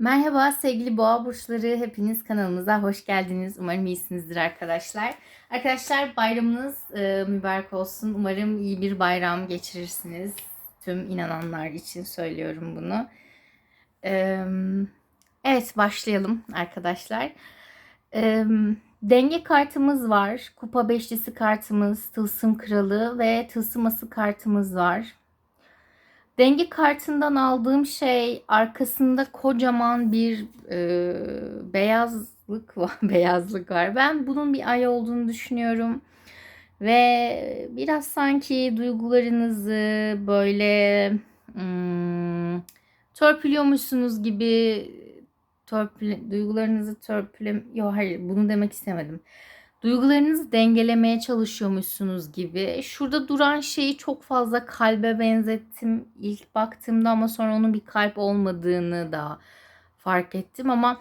Merhaba sevgili boğa burçları hepiniz kanalımıza hoş geldiniz. Umarım iyisinizdir arkadaşlar. Arkadaşlar bayramınız e, mübarek olsun. Umarım iyi bir bayram geçirirsiniz. Tüm inananlar için söylüyorum bunu. E, evet başlayalım arkadaşlar. E, denge kartımız var. Kupa beşlisi kartımız, tılsım kralı ve tılsım ası kartımız var. Denge kartından aldığım şey arkasında kocaman bir e, beyazlık var. beyazlık var. Ben bunun bir ay olduğunu düşünüyorum. Ve biraz sanki duygularınızı böyle hmm, törpülüyormuşsunuz gibi törpüle, duygularınızı törpüle yok hayır bunu demek istemedim duygularınızı dengelemeye çalışıyormuşsunuz gibi. Şurada duran şeyi çok fazla kalbe benzettim ilk baktığımda ama sonra onun bir kalp olmadığını da fark ettim ama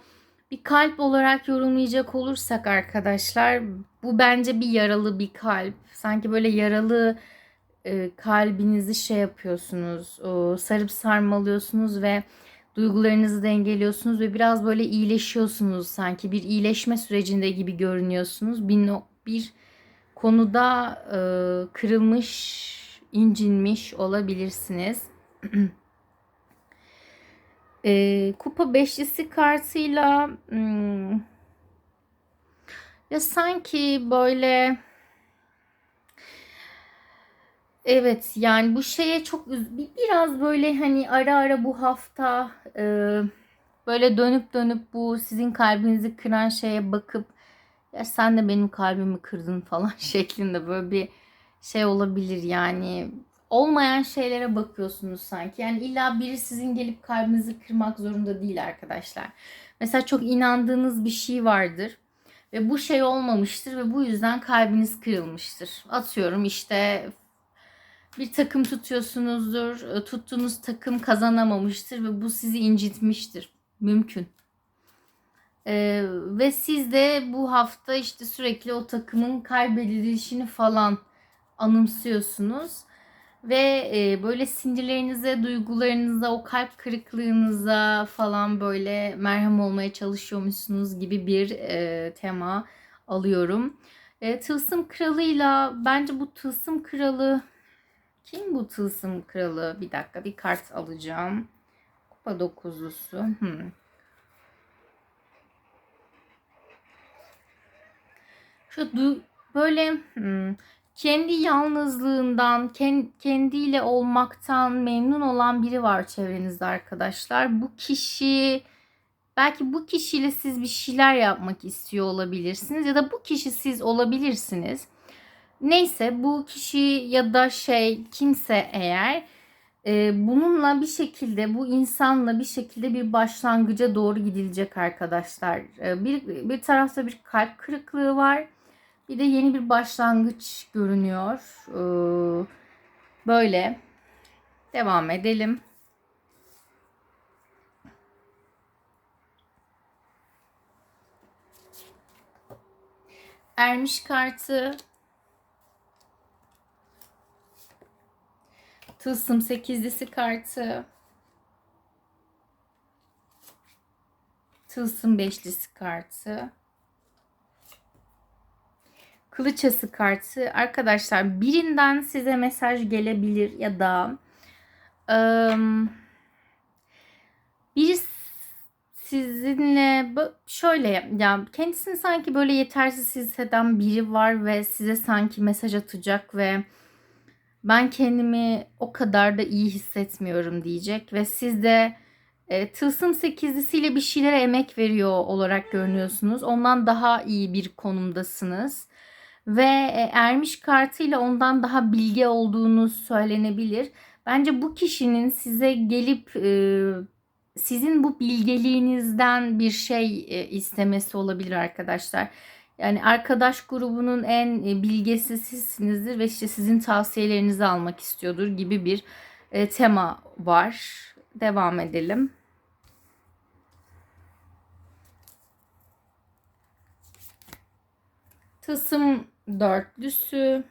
bir kalp olarak yorumlayacak olursak arkadaşlar bu bence bir yaralı bir kalp. Sanki böyle yaralı e, kalbinizi şey yapıyorsunuz, o, sarıp sarmalıyorsunuz ve duygularınızı dengeliyorsunuz ve biraz böyle iyileşiyorsunuz sanki bir iyileşme sürecinde gibi görünüyorsunuz. Bir, no, bir konuda e, kırılmış, incinmiş olabilirsiniz. e, kupa beşlisi kartıyla hmm, ya sanki böyle Evet yani bu şeye çok biraz böyle hani ara ara bu hafta e, böyle dönüp dönüp bu sizin kalbinizi kıran şeye bakıp ya sen de benim kalbimi kırdın falan şeklinde böyle bir şey olabilir yani olmayan şeylere bakıyorsunuz sanki. Yani illa biri sizin gelip kalbinizi kırmak zorunda değil arkadaşlar. Mesela çok inandığınız bir şey vardır ve bu şey olmamıştır ve bu yüzden kalbiniz kırılmıştır. Atıyorum işte bir takım tutuyorsunuzdur. E, tuttuğunuz takım kazanamamıştır ve bu sizi incitmiştir. Mümkün. Ee, ve siz de bu hafta işte sürekli o takımın kaybedilişini falan anımsıyorsunuz. Ve e, böyle sinirlerinize, duygularınıza, o kalp kırıklığınıza falan böyle merhem olmaya çalışıyormuşsunuz gibi bir e, tema alıyorum. E, tılsım kralıyla bence bu tılsım kralı kim bu tılsım kralı? Bir dakika bir kart alacağım. Kupa dokuzlusu. Hmm. Şu böyle hmm, kendi yalnızlığından, kendiyle olmaktan memnun olan biri var çevrenizde arkadaşlar. Bu kişi belki bu kişiyle siz bir şeyler yapmak istiyor olabilirsiniz ya da bu kişi siz olabilirsiniz. Neyse bu kişi ya da şey kimse eğer e, bununla bir şekilde bu insanla bir şekilde bir başlangıca doğru gidilecek arkadaşlar. E, bir, bir tarafta bir kalp kırıklığı var. Bir de yeni bir başlangıç görünüyor. E, böyle devam edelim. Ermiş kartı Tılsım sekizlisi kartı. Tılsım beşlisi kartı. Kılıçası kartı. Arkadaşlar birinden size mesaj gelebilir ya da ıı, biri sizinle şöyle ya kendisini sanki böyle yetersiz hisseden biri var ve size sanki mesaj atacak ve ben kendimi o kadar da iyi hissetmiyorum diyecek ve siz de e, tılsım sekizlisiyle bir şeylere emek veriyor olarak görünüyorsunuz. Ondan daha iyi bir konumdasınız. Ve e, ermiş kartıyla ondan daha bilge olduğunuz söylenebilir. Bence bu kişinin size gelip e, sizin bu bilgeliğinizden bir şey e, istemesi olabilir arkadaşlar. Yani arkadaş grubunun en e, bilgesi sizsinizdir ve işte sizin tavsiyelerinizi almak istiyordur gibi bir e, tema var. Devam edelim. Tılsım dörtlüsü.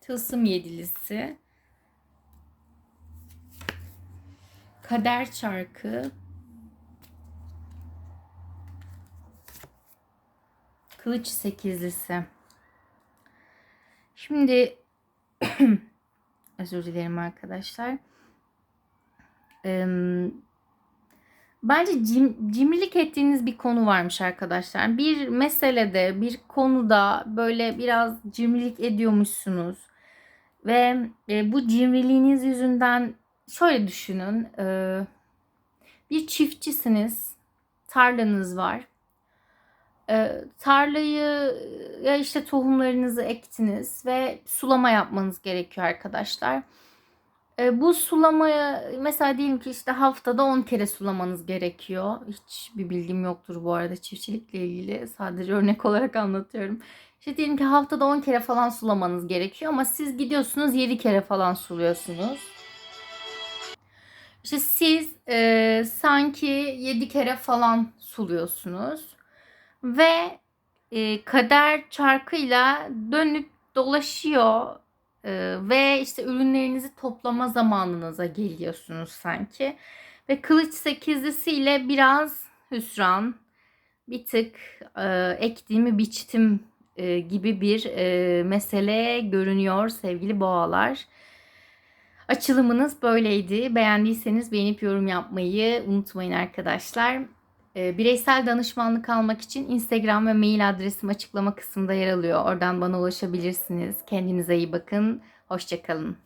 Tılsım yedilisi. kader çarkı, kılıç sekizlisi. Şimdi özür dilerim arkadaşlar. Bence cim, cimrilik ettiğiniz bir konu varmış arkadaşlar. Bir meselede, bir konuda böyle biraz cimrilik ediyormuşsunuz. Ve e, bu cimriliğiniz yüzünden şöyle düşünün. e, bir çiftçisiniz. Tarlanız var. E, tarlayı ya işte tohumlarınızı ektiniz ve sulama yapmanız gerekiyor arkadaşlar. E, bu sulamaya mesela diyelim ki işte haftada 10 kere sulamanız gerekiyor. Hiç bir bilgim yoktur bu arada çiftçilikle ilgili. Sadece örnek olarak anlatıyorum. İşte diyelim ki haftada 10 kere falan sulamanız gerekiyor ama siz gidiyorsunuz 7 kere falan suluyorsunuz. İşte siz e, sanki 7 kere falan suluyorsunuz ve e, kader çarkıyla dönüp dolaşıyor ee, ve işte ürünlerinizi toplama zamanınıza geliyorsunuz sanki. Ve kılıç sekizlisiyle biraz hüsran, bir tık e, ektiğimi biçtim e, gibi bir e, mesele görünüyor sevgili boğalar. Açılımınız böyleydi. Beğendiyseniz beğenip yorum yapmayı unutmayın arkadaşlar. E, bireysel danışmanlık almak için Instagram ve mail adresim açıklama kısmında yer alıyor. Oradan bana ulaşabilirsiniz. Kendinize iyi bakın. Hoşçakalın.